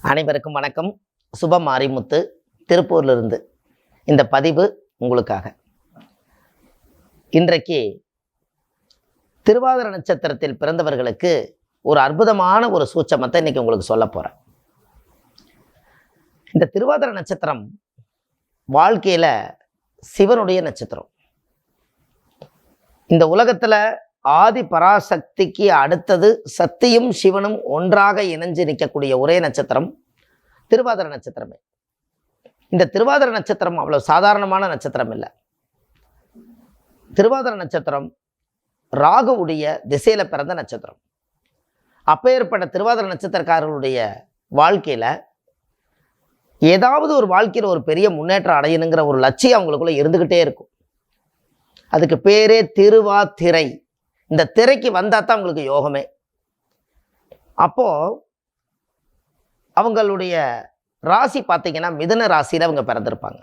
அனைவருக்கும் வணக்கம். சுப மாரிமுத்து திருப்பூர்லிருந்து. இந்த பதிவு உங்களுக்காக. இன்றைக்கு திருவாதிர நட்சத்திரத்தில் பிறந்தவர்களுக்கு ஒரு அற்புதமான ஒரு சூட்சமத்தை இன்னைக்கு உங்களுக்கு சொல்ல போகிறேன் இந்த திருவாதிர நட்சத்திரம் வாழ்க்கையில் சிவனுடைய நட்சத்திரம். இந்த உலகத்தில் ஆதி பராசக்திக்கு அடுத்தது சக்தியும் சிவனும் ஒன்றாக இணைஞ்சு நிற்கக்கூடிய ஒரே நட்சத்திரம் திருவாதிர நட்சத்திரமே. இந்த திருவாதிர நட்சத்திரம் அவ்வளோ சாதாரணமான நட்சத்திரம் இல்லை. திருவாதிர நட்சத்திரம் ராகுவுடைய திசையில பிறந்த நட்சத்திரம். அப்பேற்பட்ட திருவாதிர நட்சத்திரக்காரர்களுடைய வாழ்க்கையில ஏதாவது ஒரு வாழ்க்கையில் ஒரு பெரிய முன்னேற்றம் அடையணுங்கிற ஒரு லட்சியம் அவங்களுக்குள்ள இருந்துக்கிட்டே இருக்கும். அதுக்கு பேரே திருவாதிரை. இந்த திரைக்கு வந்தா தான் அவங்களுக்கு யோகமே. அப்போ அவங்களுடைய ராசி பார்த்தீங்கன்னா மிதன ராசியில் அவங்க பிறந்திருப்பாங்க.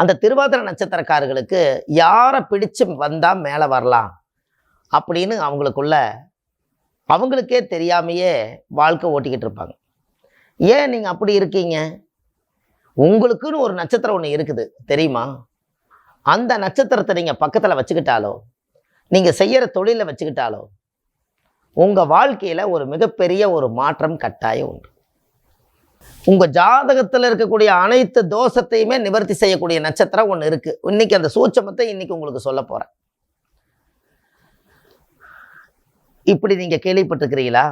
அந்த திருவாதிரை நட்சத்திரக்காரர்களுக்கு யாரை பிடிச்சு வந்தால் மேலே வரலாம்? அப்படின்னு அவங்களுக்குள்ள அவங்களுக்கே தெரியாமையே வாழ்க்கை ஓட்டிக்கிட்டு இருப்பாங்க. ஏன் நீங்கள் அப்படி இருக்கீங்க? உங்களுக்குன்னு ஒரு நட்சத்திரம் ஒன்று இருக்குது தெரியுமா? அந்த நட்சத்திரத்தை நீங்கள் பக்கத்தில் வச்சுக்கிட்டாலோ நீங்கள் செய்கிற தொழிலை வச்சுக்கிட்டாலோ உங்கள் வாழ்க்கையில் ஒரு மிகப்பெரிய ஒரு மாற்றம் கட்டாயம் உண்டு. உங்கள் ஜாதகத்தில் இருக்கக்கூடிய அனைத்து தோஷத்தையுமே நிவர்த்தி செய்யக்கூடிய நட்சத்திரம் ஒன்று இருக்குது இன்னைக்கு அந்த சூட்சமத்தை இன்னைக்கு உங்களுக்கு சொல்ல போகிறேன் இப்படி நீங்கள் கேள்விப்பட்டிருக்கிறீங்களா?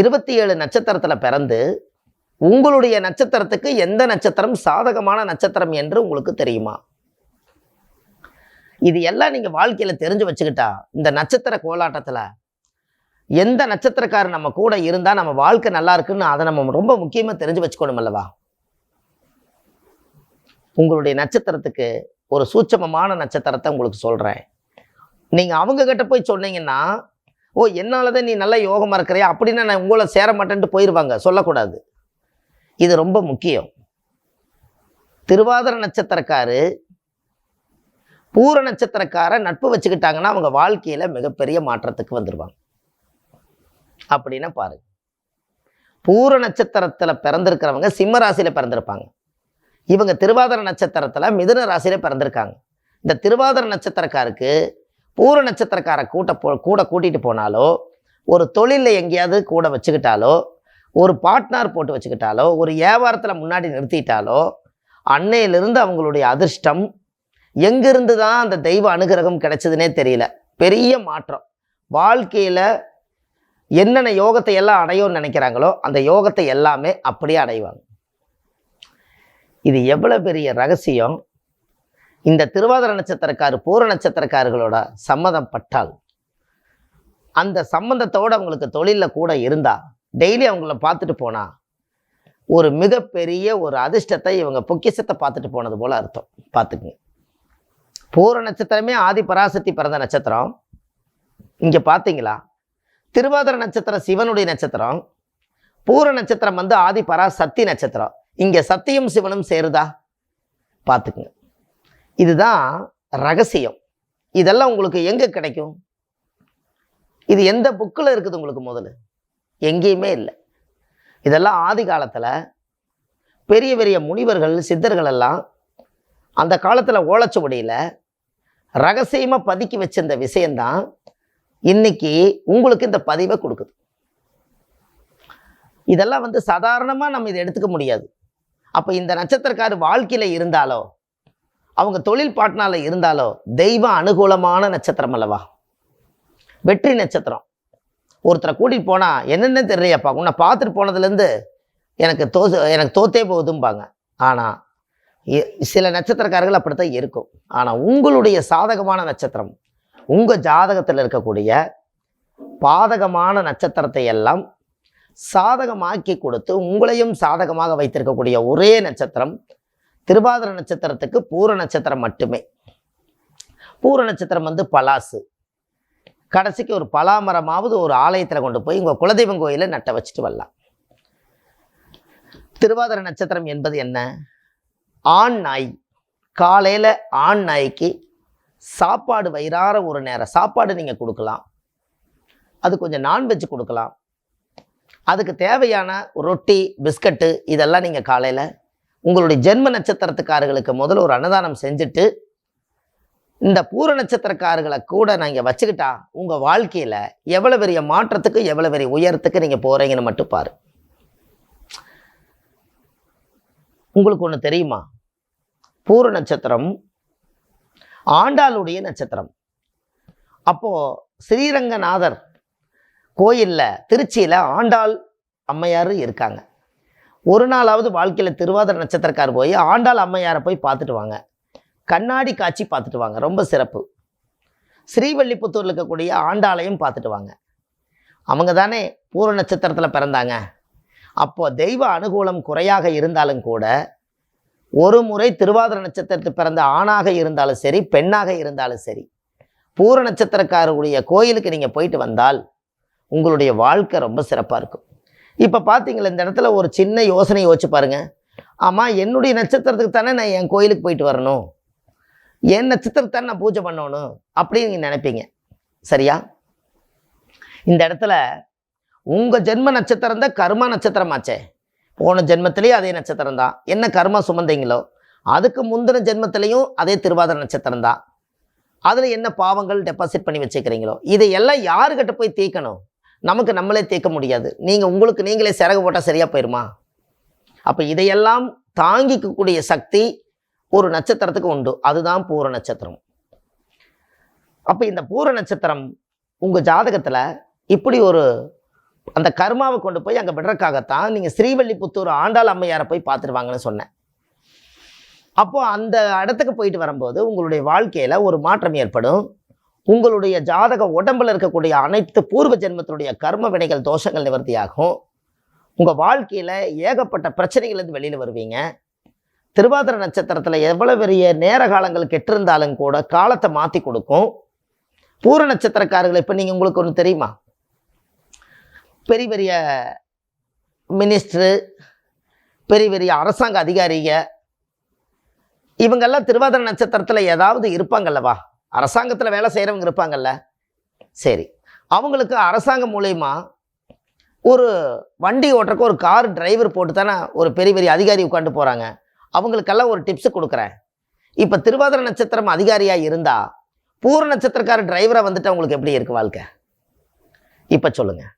இருபத்தி ஏழு நட்சத்திரத்தில் பிறந்து உங்களுடைய நட்சத்திரத்துக்கு எந்த நட்சத்திரம் சாதகமான நட்சத்திரம் என்று உங்களுக்கு தெரியுமா? இது எல்லாம் நீங்கள் வாழ்க்கையில் தெரிஞ்சு வச்சுக்கிட்டா இந்த நட்சத்திர கோலாட்டத்தில் எந்த நட்சத்திரக்காரர் நம்ம கூட இருந்தால் நம்ம வாழ்க்கை நல்லா இருக்குன்னு அதை நம்ம ரொம்ப முக்கியமாக தெரிஞ்சு வச்சுக்கணும் அல்லவா? உங்களுடைய நட்சத்திரத்துக்கு ஒரு சூட்சமமான நட்சத்திரத்தை உங்களுக்கு சொல்கிறேன் நீங்கள் அவங்க கிட்ட போய் சொன்னீங்கன்னா ஓ என்னால் தான் நீ நல்லா யோகமாக இருக்கிறியா? அப்படின்னா நான் உங்களை சேர மாட்டேன்ட்டு போயிடுவாங்க சொல்லக்கூடாது. இது ரொம்ப முக்கியம். திருவாதிர நட்சத்திரக்காரு பூர நட்சத்திரக்கார நட்பு வச்சுக்கிட்டாங்கன்னா அவங்க வாழ்க்கையில் மிகப்பெரிய மாற்றத்துக்கு வந்துடுவாங்க அப்படின்னா பாருங்க. பூர நட்சத்திரத்தில் பிறந்திருக்கிறவங்க சிம்ம ராசியில் பிறந்திருப்பாங்க. இவங்க திருவாதிர நட்சத்திரத்தில் மிதுன ராசியில் பிறந்திருக்காங்க. இந்த திருவாதிர நட்சத்திரக்காருக்கு பூர நட்சத்திரக்கார கூட்ட போ கூட கூட்டிகிட்டு போனாலோ ஒரு தொழிலில் எங்கேயாவது கூட வச்சுக்கிட்டாலோ ஒரு பார்ட்னர் போட்டு வச்சுக்கிட்டாலோ ஒரு வியாபாரத்தில் முன்னாடி நிறுத்திட்டாலோ அன்னையிலிருந்து அவங்களுடைய அதிர்ஷ்டம் எங்கிருந்து தான் அந்த தெய்வ அனுகிரகம் கிடைச்சதுனே தெரியல. பெரிய மாற்றம். வாழ்க்கையில் என்னென்ன யோகத்தை எல்லாம் அடையும்னு நினைக்கிறாங்களோ அந்த யோகத்தை எல்லாமே அப்படியே அடைவாங்க. இது எவ்வளோ பெரிய ரகசியம்? இந்த திருவாதிர நட்சத்திரக்காரு பூர நட்சத்திரக்காரர்களோட சம்மதம் பட்டால் அந்த சம்மந்தத்தோடு அவங்களுக்கு தொழிலில் கூட இருந்தா டெய்லி அவங்கள பார்த்துட்டு போனா ஒரு மிகப்பெரிய ஒரு அதிர்ஷ்டத்தை இவங்க பொக்கிஷத்தை பார்த்துட்டு போனது போல அர்த்தம். பார்த்துக்குங்க. பூர நட்சத்திரமே ஆதி பராசக்தி பிறந்த நட்சத்திரம். இங்கே பார்த்தீங்களா திருவாதிர நட்சத்திரம் சிவனுடைய நட்சத்திரம். பூர நட்சத்திரம் வந்து ஆதி பராசக்தி நட்சத்திரம். இங்கே சத்தியும் சிவனும் சேருதா? பார்த்துக்குங்க இதுதான் ரகசியம். இதெல்லாம் உங்களுக்கு எங்கே கிடைக்கும்? இது எந்த புக்கில் இருக்குது உங்களுக்கு முதல்ல எங்கேயுமே இல்லை. இதெல்லாம் ஆதி காலத்தில் பெரிய பெரிய முனிவர்கள் சித்தர்கள் எல்லாம் அந்த காலத்தில் ஓலைச்சுவடியில் ரகசியமாக பதுக்கி வச்சிருந்த விஷயந்தான் இன்னைக்கு உங்களுக்கு இந்த பதிவை கொடுக்குது. இதெல்லாம் வந்து சாதாரணமாக நம்ம இதை எடுத்துக்க முடியாது. அப்போ இந்த நட்சத்திரக்கார் வாழ்க்கையில் இருந்தாலோ அவங்க தொழில் பாட்னால இருந்தாலோ தெய்வ அனுகூலமான நட்சத்திரம் அல்லவா? வெற்றி நட்சத்திரம். ஒருத்தரை கூட்டிகிட்டு போனால் என்னென்ன தெரியலையாப்பா? உன்னை பார்த்துட்டு போனதுலேருந்து எனக்கு தோ எனக்கு தோத்தே போகுதும்பாங்க ஆனால் சில நட்சத்திரக்காரர்கள் அப்படித்தான் இருக்கும். ஆனால் உங்களுடைய சாதகமான நட்சத்திரம் உங்கள் ஜாதகத்தில் இருக்கக்கூடிய பாதகமான நட்சத்திரத்தை எல்லாம் சாதகமாக்கி கொடுத்து உங்களையும் சாதகமாக வைத்திருக்கக்கூடிய ஒரே நட்சத்திரம் திருவாதிர நட்சத்திரத்துக்கு பூர நட்சத்திரம் மட்டுமே. பூர நட்சத்திரம் வந்து பலாசு. கடைசிக்கு ஒரு பலாமரமாவது ஒரு ஆலயத்தில் கொண்டு போய் உங்கள் குலதெய்வம் கோயிலில் நட்ட வச்சுட்டு வரலாம். திருவாதிர நட்சத்திரம் என்பது என்ன? ஆண் நாய். காலையில் ஆண் நாய்க்கு சாப்பாடு வயிறார ஒரு நேரம். சாப்பாடு நீங்கள் கொடுக்கலாம். அது கொஞ்சம் நான்வெஜ் கொடுக்கலாம். அதுக்கு தேவையான ரொட்டி பிஸ்கட்டு இதெல்லாம் நீங்கள் காலையில் உங்களுடைய ஜென்ம நட்சத்திரத்துக்காரர்களுக்கு முதல்ல ஒரு அன்னதானம் செஞ்சுட்டு இந்த பூர நட்சத்திரக்காரர்களை கூட நீங்கள் வச்சுக்கிட்டா உங்கள் வாழ்க்கையில் எவ்வளோ பெரிய மாற்றத்துக்கு எவ்வளோ பெரிய உயரத்துக்கு நீங்கள் போகிறீங்கன்னு மட்டும் பாரு. உங்களுக்கு ஒன்று தெரியுமா? பூர நட்சத்திரம் ஆண்டாளுடைய நட்சத்திரம். அப்போது ஸ்ரீரங்கநாதர் கோயிலில் திருச்சியில் ஆண்டாள் அம்மையார் இருக்காங்க. ஒரு நாளாவது வாழ்க்கையில் திருவாதிரை நட்சத்திரக்கார் போய் ஆண்டாள் அம்மையாரை போய் பார்த்துட்டு வாங்க. கண்ணாடி காட்சி பார்த்துட்டு வாங்க ரொம்ப சிறப்பு. ஸ்ரீவல்லிபுத்தூரில் இருக்கக்கூடிய ஆண்டாளையும் பார்த்துட்டு வாங்க. அவங்க தானே பூர நட்சத்திரத்தில் பிறந்தாங்க. அப்போ தெய்வ அனுகூலம் குறையாக இருந்தாலும் கூட ஒரு முறை திருவாதிர நட்சத்திரத்தில் பிறந்த ஆணாக இருந்தாலும் சரி பெண்ணாக இருந்தாலும் சரி பூர நட்சத்திரக்காரருடைய கோயிலுக்கு நீங்கள் போயிட்டு வந்தால் உங்களுடைய வாழ்க்கை ரொம்ப சிறப்பாக இருக்கும். இப்போ பார்த்தீங்களா இந்த இடத்துல ஒரு சின்ன யோசனை யோசிச்சு பாருங்க. ஆமாம் என்னுடைய நட்சத்திரத்துக்கு தானே நான் என் கோயிலுக்கு போயிட்டு வரணும். என் நட்சத்திரத்தை தானே நான் பூஜை பண்ணணும் அப்படின்னு நீங்கள் நினைப்பீங்க. சரியா? இந்த இடத்துல உங்கள் ஜென்ம நட்சத்திரம் தான் கர்மா நட்சத்திரமாச்சே. போன ஜென்மத்திலேயே அதே நட்சத்திரம் தான். என்ன கர்மா சுமந்தீங்களோ அதுக்கு முந்தின ஜென்மத்திலையும் அதே திருவாதிர நட்சத்திரம் தான். அதில் என்ன பாவங்கள் டெபாசிட் பண்ணி வச்சுக்கிறீங்களோ இதையெல்லாம் யாருக்கிட்ட போய் தீர்க்கணும் நமக்கு நம்மளே தீர்க்க முடியாது. நீங்கள் உங்களுக்கு நீங்களே சிறகு போட்டால் சரியாக போயிருமா? அப்போ இதையெல்லாம் தாங்கிக்கக்கூடிய சக்தி ஒரு நட்சத்திரத்துக்கு உண்டு. அதுதான் பூர நட்சத்திரம். அப்போ இந்த பூர நட்சத்திரம் உங்கள் ஜாதகத்தில் இப்படி ஒரு அந்த கர்மாவை கொண்டு போய் அங்கே விடுறக்காகத்தான் நீங்கள் ஸ்ரீவல்லிபுத்தூர் ஆண்டாள் அம்மையாரை போய் பார்த்துருவாங்கன்னு சொன்னேன். அப்போது அந்த இடத்துக்கு போயிட்டு வரும்போது உங்களுடைய வாழ்க்கையில் ஒரு மாற்றம் ஏற்படும். உங்களுடைய ஜாதக உடம்புல இருக்கக்கூடிய அனைத்து பூர்வ ஜென்மத்தினுடைய கர்ம வினைகள் தோஷங்கள் நிவர்த்தியாகும். உங்கள் வாழ்க்கையில் ஏகப்பட்ட பிரச்சனைகள்லேருந்து வெளியில் வருவீங்க. திருவாதிரை நட்சத்திரத்தில் எவ்வளோ பெரிய நேர காலங்கள் கெட்டிருந்தாலும் கூட காலத்தை மாற்றி கொடுக்கும். பூர நட்சத்திரக்காரர்கள் இப்போ நீங்கள் உங்களுக்கு ஒன்று தெரியுமா? பெரிய பெரிய மினிஸ்டரு பெரிய பெரிய அரசாங்க அதிகாரிக இவங்கெல்லாம் திருவாதிரை நட்சத்திரத்தில் ஏதாவது இருப்பாங்கல்லவா அரசாங்கத்தில் வேலை செய்கிறவங்க இருப்பாங்கல்ல. சரி அவங்களுக்கு அரசாங்கம் மூலயமா ஒரு வண்டி ஓட்டுறக்கு ஒரு கார் டிரைவர் போட்டு தானே ஒரு பெரிய பெரிய அதிகாரி உட்காந்து போகிறாங்க அவங்களுக்கெல்லாம் ஒரு டிப்ஸு கொடுக்குறேன். இப்போ திருவாதிரை நட்சத்திரம் அதிகாரியாக இருந்தால் பூர நட்சத்திரக்கார டிரைவராக வந்துட்டு அவங்களுக்கு எப்படி இருக்கு வாழ்க்கை? இப்போ சொல்லுங்கள்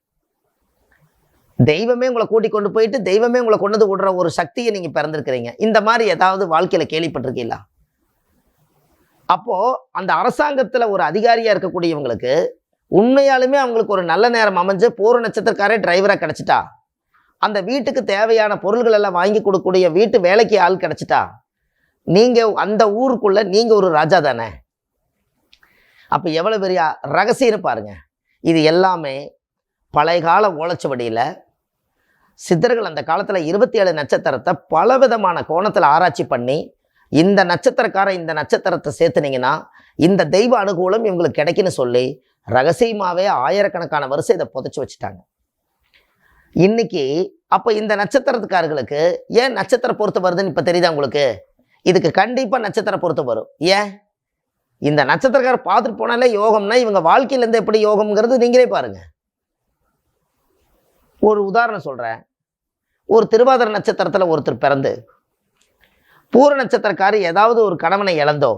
தெய்வமே உங்களை கூட்டி கொண்டு போயிட்டு தெய்வமே உங்களை கொண்டு வந்து விடுற ஒரு சக்தியை நீங்கள் பிறந்திருக்கிறீங்க. இந்த மாதிரி ஏதாவது வாழ்க்கையில் கேள்விப்பட்டிருக்கீங்களா? அப்போது அந்த அரசாங்கத்தில் ஒரு அதிகாரியாக இருக்கக்கூடியவங்களுக்கு உண்மையாலுமே அவங்களுக்கு ஒரு நல்ல நேரம் அமைஞ்சு பூர நட்சத்திரக்காரே டிரைவராக கிடச்சிட்டா? அந்த வீட்டுக்கு தேவையான பொருள்கள் எல்லாம் வாங்கி கொடுக்கக்கூடிய வீட்டு வேலைக்கு ஆள் கிடச்சிட்டா? நீங்கள் அந்த ஊருக்குள்ளே நீங்கள் ஒரு ராஜா தானே? அப்போ எவ்வளோ பெரிய ரகசியம்னு பாருங்க. இது எல்லாமே பழைய கால ஓலைச்சுவடியில் சித்தர்கள் அந்த காலத்தில் இருபத்தி ஏழு நட்சத்திரத்தை பலவிதமான கோணத்தில் ஆராய்ச்சி பண்ணி இந்த நட்சத்திரக்கார இந்த நட்சத்திரத்தை சேர்த்துனீங்கன்னா இந்த தெய்வ அனுகூலம் இவங்களுக்கு கிடைக்குன்னு சொல்லி ரகசியமாகவே ஆயிரக்கணக்கான வருஷம் இதை புதைச்சி வச்சுட்டாங்க. இன்னைக்கு அப்போ இந்த நட்சத்திரத்துக்காரர்களுக்கு ஏன் நட்சத்திர பொறுத்து வருதுன்னு இப்போ தெரியுதா உங்களுக்கு? இதுக்கு கண்டிப்பாக நட்சத்திர பொறுத்து வரும். ஏன்? இந்த நட்சத்திரக்காரர் பார்த்துட்டு போனாலே யோகம்னா இவங்க வாழ்க்கையிலேருந்து எப்படி யோகம்ங்கிறது நீங்களே பாருங்கள் ஒரு உதாரணம் சொல்கிறேன் ஒரு திருவாதிர நட்சத்திரத்தில் ஒருத்தர் பிறந்து பூர நட்சத்திரக்காரி ஏதாவது ஒரு கணவனை இழந்தோ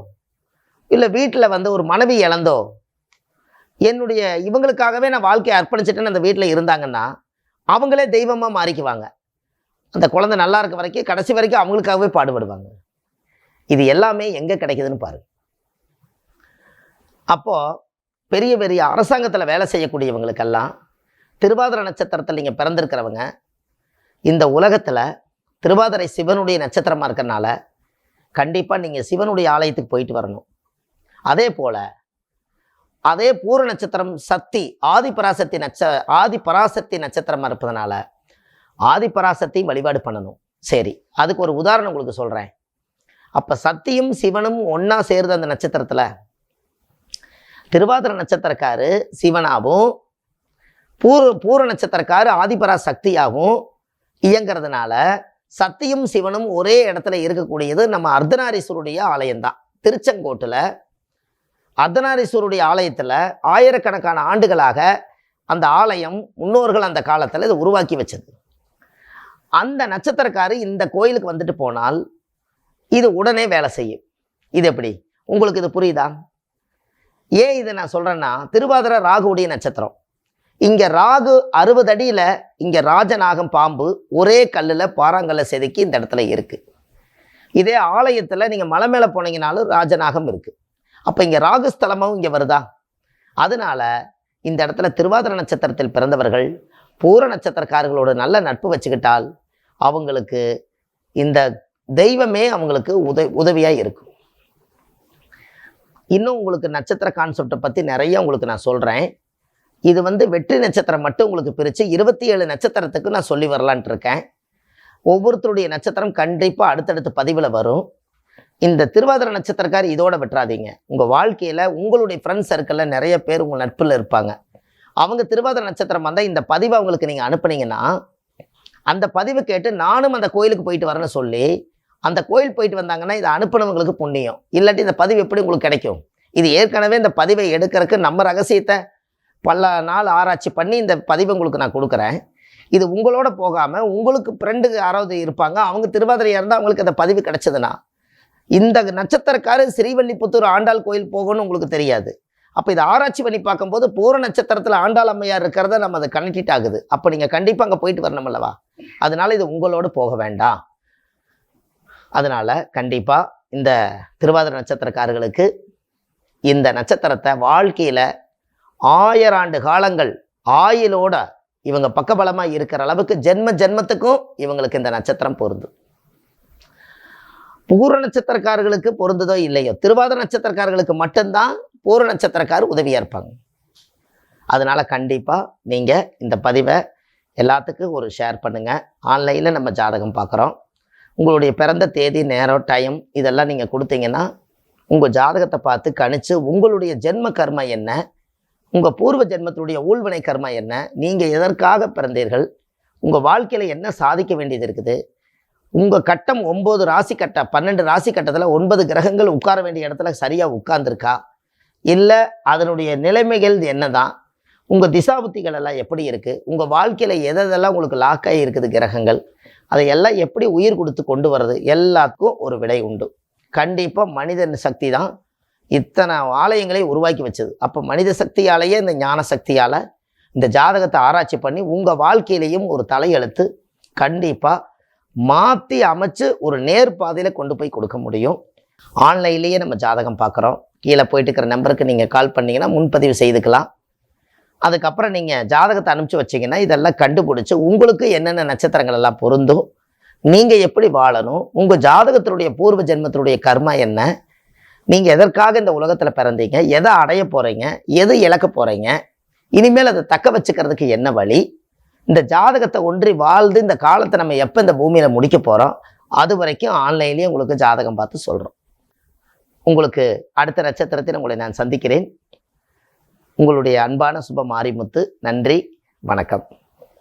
இல்லை வீட்டில் வந்து ஒரு மனைவி இழந்தோ என்னுடைய இவங்களுக்காகவே நான் வாழ்க்கையை அர்ப்பணிச்சிட்டேன்னு அந்த வீட்டில் இருந்தாங்கன்னா அவங்களே தெய்வமாக மாறிக்குவாங்க. அந்த குழந்தை நல்லா இருக்க வரைக்கும் கடைசி வரைக்கும் அவங்களுக்காகவே பாடுபடுவாங்க. இது எல்லாமே எங்கே கிடைக்குதுன்னு பாரு. அப்போது பெரிய பெரிய அரசாங்கத்தில் வேலை செய்யக்கூடியவங்களுக்கெல்லாம் திருவாதிர நட்சத்திரத்தில் நீங்கள் பிறந்திருக்கிறவங்க இந்த உலகத்தில் திருவாதிரை சிவனுடைய நட்சத்திரமாக இருக்கறனால கண்டிப்பாக நீங்கள் சிவனுடைய ஆலயத்துக்கு போயிட்டு வரணும். அதே போல் அதே பூர நட்சத்திரம் சக்தி ஆதிபராசக்தி நட்ச ஆதிபராசக்தி நட்சத்திரமாக இருப்பதனால ஆதிபராசக்தி வழிபாடு பண்ணணும். சரி அதுக்கு ஒரு உதாரணம் உங்களுக்கு சொல்கிறேன் அப்போ சக்தியும் சிவனும் ஒன்றா சேருது அந்த நட்சத்திரத்தில் திருவாதிரை நட்சத்திரக்காரு சிவனாகவும் பூர பூர நட்சத்திரக்காரு ஆதிபரா சக்தியாகவும் இயங்கிறதுனால சக்தியும் சிவனும் ஒரே இடத்துல இருக்கக்கூடியது நம்ம அர்த்தநாரீஸ்வருடைய ஆலயம்தான். திருச்செங்கோட்டில் அர்த்தநாரீஸ்வருடைய ஆலயத்தில் ஆயிரக்கணக்கான ஆண்டுகளாக அந்த ஆலயம் முன்னோர்கள் அந்த காலத்தில் இதை உருவாக்கி வச்சது. அந்த நட்சத்திரக்காரு இந்த கோயிலுக்கு வந்துட்டு போனால் இது உடனே வேலை செய்யும். இது எப்படி? உங்களுக்கு இது புரியுதா? ஏன் இதை நான் சொல்கிறேன்னா திருவாதிர ராகுடைய நட்சத்திரம். இங்கே ராகு அறுபது அடியில் இங்கே ராஜநாகம் பாம்பு ஒரே கல்லில் பாறாங்கல்ல செதுக்கி இந்த இடத்துல இருக்குது இதே ஆலயத்தில் நீங்கள் மலை மேலே போனீங்கனாலும் ராஜநாகம் இருக்குது அப்போ இங்கே ராகு ஸ்தலமும் இங்கே வருதா? அதனால இந்த இடத்துல திருவாதிர நட்சத்திரத்தில் பிறந்தவர்கள் பூர நட்சத்திரக்காரர்களோட நல்ல நட்பு வச்சுக்கிட்டால் அவங்களுக்கு இந்த தெய்வமே அவங்களுக்கு உத உதவியாக இருக்கும். இன்னும் உங்களுக்கு நட்சத்திர கான்செப்டை பற்றி நிறைய உங்களுக்கு நான் சொல்கிறேன் இது வந்து வெற்றி நட்சத்திரம் மட்டும் உங்களுக்கு பிரித்து இருபத்தி ஏழு நட்சத்திரத்துக்கு நான் சொல்லி வரலான்ட்டு இருக்கேன் ஒவ்வொருத்தருடைய நட்சத்திரம் கண்டிப்பாக அடுத்தடுத்து பதிவில் வரும். இந்த திருவாதிரை நட்சத்திரக்கார் இதோட விட்டுறாதீங்க. உங்கள் வாழ்க்கையில் உங்களுடைய ஃப்ரெண்ட்ஸ் சர்க்கிளில் நிறைய பேர் உங்கள் நட்பில் இருப்பாங்க. அவங்க திருவாதிரை நட்சத்திரம் வந்தால் இந்த பதிவை அவங்களுக்கு நீங்கள் அனுப்புனீங்கன்னா அந்த பதிவு கேட்டு நானும் அந்த கோயிலுக்கு போயிட்டு வரேன்னு சொல்லி அந்த கோயில் போயிட்டு வந்தாங்கன்னா இதை அனுப்புனவங்களுக்கு புண்ணியம். இல்லாட்டி இந்த பதிவு எப்படி உங்களுக்கு கிடைக்கும்? இது ஏற்கனவே இந்த பதிவை எடுக்கிறதுக்கு நம்ம ரகசியத்தை பல நாள் ஆராய்ச்சி பண்ணி இந்த பதிவு உங்களுக்கு நான் கொடுக்குறேன். இது உங்களோட போகாமல் உங்களுக்கு ஃப்ரெண்டு யாராவது இருப்பாங்க அவங்க திருவாதிரையாக இருந்தால் அவங்களுக்கு அந்த பதிவு கிடச்சதுன்னா இந்த நட்சத்திரக்காரர் ஸ்ரீவல்லிபுத்தூர் ஆண்டாள் கோயில் போகணும்னு உங்களுக்கு தெரியாது. அப்போ இதை ஆராய்ச்சி பண்ணி பார்க்கும்போது பூர நட்சத்திரத்தில் ஆண்டாள் அம்மையார் இருக்கிறத நம்ம அதை கனெக்டிட் ஆகுது. அப்போ நீங்கள் கண்டிப்பாக அங்கே போயிட்டு வரணும் அல்லவா? அதனால் இது உங்களோட போக வேண்டாம். அதனால் கண்டிப்பாக இந்த திருவாதிரை நட்சத்திரக்காரர்களுக்கு இந்த நட்சத்திரத்தை வாழ்க்கையில் ஆயிராண்டு காலங்கள் ஆயிலோட இவங்க பக்கபலமாக இருக்கிற அளவுக்கு ஜென்ம ஜென்மத்துக்கும் இவங்களுக்கு இந்த நட்சத்திரம் பொருந்தும். பூர நட்சத்திரக்காரர்களுக்கு பொருந்ததோ இல்லையோ? திருவாதிர நட்சத்திரக்காரர்களுக்கு மட்டும்தான் பூர நட்சத்திரக்கார் உதவியாக இருப்பாங்க. அதனால் கண்டிப்பாக நீங்கள் இந்த பதிவை எல்லாத்துக்கும் ஒரு ஷேர் பண்ணுங்கள் ஆன்லைனில் நம்ம ஜாதகம் பார்க்குறோம். உங்களுடைய பிறந்த தேதி நேரம் டைம் இதெல்லாம் நீங்கள் கொடுத்தீங்கன்னா உங்கள் ஜாதகத்தை பார்த்து கணிச்சு உங்களுடைய ஜென்ம கர்மம் என்ன? உங்கள் பூர்வ ஜென்மத்தினுடைய ஊழ்வினை கர்மா என்ன? நீங்கள் எதற்காக பிறந்தீர்கள்? உங்கள் வாழ்க்கையில் என்ன சாதிக்க வேண்டியது இருக்குது? உங்கள் கட்டம் ஒம்பது ராசி கட்ட பன்னெண்டு ராசி கட்டத்தில் ஒன்பது கிரகங்கள் உட்கார வேண்டிய இடத்துல சரியாக உட்கார்ந்துருக்கா? இல்லை அதனுடைய நிலைமைகள் என்ன தான் உங்கள் திசாபுத்திகள் எல்லாம் எப்படி இருக்குது உங்கள் வாழ்க்கையில் எதெல்லாம் உங்களுக்கு லாக்காகி இருக்குது கிரகங்கள்? அதையெல்லாம் எப்படி உயிர் கொடுத்து கொண்டு வர்றது? எல்லாத்துக்கும் ஒரு விடை உண்டு. கண்டிப்பாக மனிதன் சக்தி தான் இத்தனை ஆலயங்களை உருவாக்கி வச்சது. அப்போ மனித சக்தியாலேயே இந்த ஞான சக்தியால் இந்த ஜாதகத்தை ஆராய்ச்சி பண்ணி உங்கள் வாழ்க்கையிலையும் ஒரு தலையெழுத்து கண்டிப்பாக மாற்றி அமைச்சு ஒரு நேர் பாதையில் கொண்டு போய் கொடுக்க முடியும். ஆன்லைன்லேயே நம்ம ஜாதகம் பார்க்குறோம். கீழே போயிட்டு இருக்கிற நம்பருக்கு நீங்கள் கால் பண்ணீங்கன்னா முன்பதிவு செய்துக்கலாம். அதுக்கப்புறம் நீங்கள் ஜாதகத்தை அனுப்பிச்சு வச்சிங்கன்னா இதெல்லாம் கண்டுபிடிச்சி உங்களுக்கு என்னென்ன நட்சத்திரங்கள் எல்லாம் பொருந்தும் நீங்கள் எப்படி வாழணும் உங்கள் ஜாதகத்தினுடைய பூர்வ ஜென்மத்தினுடைய கர்மா என்ன நீங்கள் எதற்காக இந்த உலகத்தில் பிறந்தீங்க? எதை அடைய போகிறீங்க எது இழக்க போகிறீங்க இனிமேல் அதை தக்க வச்சுக்கிறதுக்கு என்ன வழி? இந்த ஜாதகத்தை ஒன்றி வாழ்ந்து இந்த காலத்தை நம்ம எப்போ இந்த பூமியில் முடிக்க போகிறோம் அது வரைக்கும் ஆன்லைன்லேயே உங்களுக்கு ஜாதகம் பார்த்து சொல்கிறோம் உங்களுக்கு அடுத்த நட்சத்திரத்தில் உங்களை நான் சந்திக்கிறேன். உங்களுடைய அன்பான சுப மாரிமுத்து நன்றி வணக்கம்.